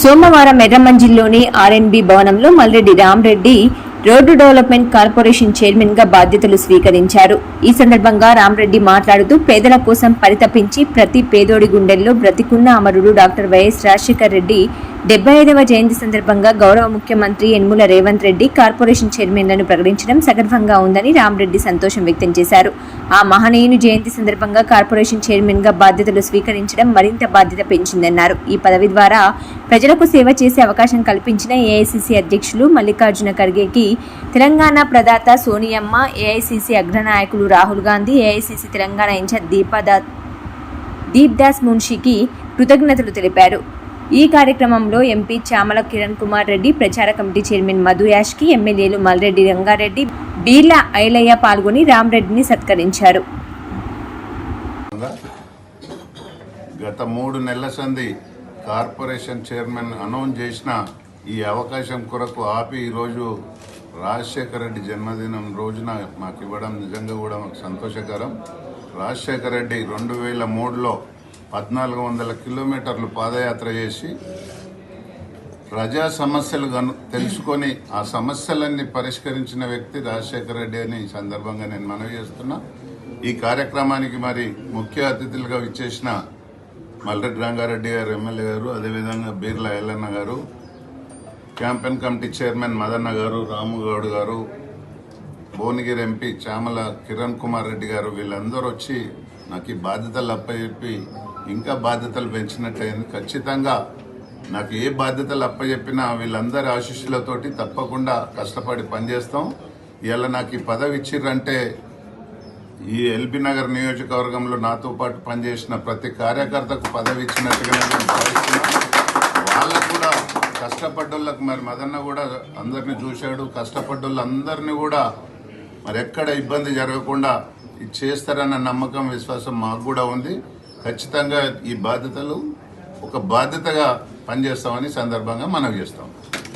సోమవారం ఎర్రమంజిల్లోని ఆర్ఎన్బి భవనంలో Malreddy Ramreddy road development corporation చైర్మన్గా బాధ్యతలు స్వీకరించారు. ఈ సందర్భంగా రామ్రెడ్డి మాట్లాడుతూ పేదల కోసం పరితపించి ప్రతి పేదోడి గుండెల్లో బ్రతికున్న అమరుడు డాక్టర్ వైఎస్ రాజశేఖర్ రెడ్డి డెబ్బై ఐదవ జయంతి సందర్భంగా గౌరవ ముఖ్యమంత్రి యనమల రేవంత్ రెడ్డి కార్పొరేషన్ చైర్మన్లను ప్రకటించడం సగర్వంగా ఉందని రామ్రెడ్డి సంతోషం వ్యక్తం చేశారు. ఆ మహనీయుని జయంతి సందర్భంగా కార్పొరేషన్ చైర్మన్గా బాధ్యతలు స్వీకరించడం మరింత బాధ్యత పెంచిందన్నారు. ఈ పదవి ద్వారా ప్రజలకు సేవ చేసే అవకాశం కల్పించిన ఏఐసిసి అధ్యక్షులు మల్లికార్జున ఖర్గేకి తెలంగాణ ప్రదాత సోనియమ్మ ఏఐసిసి అగ్రనాయకులు రాహుల్ గాంధీ ఏఐసిసి తెలంగాణ ఇన్ఛార్జ్ దీపదా దీప్దాస్ మున్షికి కృతజ్ఞతలు తెలిపారు. ఈ కార్యక్రమంలో ఎంపీ చామల కిరణ్ కుమార్ రెడ్డి ప్రచార కమిటీ చైర్మన్ మధు యాష్కి ఎమ్మెల్యేలు మల్రెడ్డి రంగారెడ్డి బీర్ల ఐలయ్య పాల్గొని రామ్రెడ్డిని సత్కరించారు. గత మూడు నెలల సంది కార్పొరేషన్ చైర్మన్ అనౌన్స్ చేసిన ఈ అవకాశం కొరకు ఆపి ఈరోజు రాజశేఖర రెడ్డి జన్మదినం రోజున మాకు ఇవ్వడం నిజంగా కూడా మాకు సంతోషకరం. రాజశేఖర రెడ్డి రెండు వేల మూడులో పద్నాలుగు వందల కిలోమీటర్లు పాదయాత్ర చేసి ప్రజా సమస్యలు కను తెలుసుకొని ఆ సమస్యలన్నీ పరిష్కరించిన వ్యక్తి రాజశేఖర రెడ్డి అని ఈ సందర్భంగా నేను మనవి చేస్తున్నా. ఈ కార్యక్రమానికి మరి ముఖ్య అతిథులుగా విచ్చేసిన మల్రెడ్డి రంగారెడ్డి గారు ఎమ్మెల్యే గారు అదేవిధంగా బీర్ల ఎల్లన్న గారు క్యాంపెయిన్ కమిటీ చైర్మన్ మదన్న గారు రాముగౌడ్ గారు భువనగిరి ఎంపీ చామల కిరణ్ కుమార్ రెడ్డి గారు వీళ్ళందరూ వచ్చి నాకు ఈ బాధ్యతలు అప్పచెప్పి ఇంకా బాధ్యతలు పెంచినట్లయింది. ఖచ్చితంగా నాకు ఏ బాధ్యతలు అప్పచెప్పినా వీళ్ళందరి ఆశీస్సులతోటి తప్పకుండా కష్టపడి పనిచేస్తాం. ఇలా నాకు ఈ పదవి ఇచ్చిర్రంటే ఈ ఎల్బీ నగర్ నియోజకవర్గంలో నాతో పాటు పనిచేసిన ప్రతి కార్యకర్తకు పదవి ఇచ్చినట్టుగా నేను వాళ్ళకు కూడా కష్టపడ్డోళ్ళకి మరి మదన్న కూడా అందరిని చూశాడు. కష్టపడ్డోళ్ళందరినీ కూడా మరి ఎక్కడ ఇబ్బంది జరగకుండా ఇది చేస్తారన్న నమ్మకం విశ్వాసం మాకు కూడా ఉంది. ఖచ్చితంగా ఈ బాధ్యతలు ఒక బాధ్యతగా పనిచేస్తామని సందర్భంగా మనం చేస్తాం.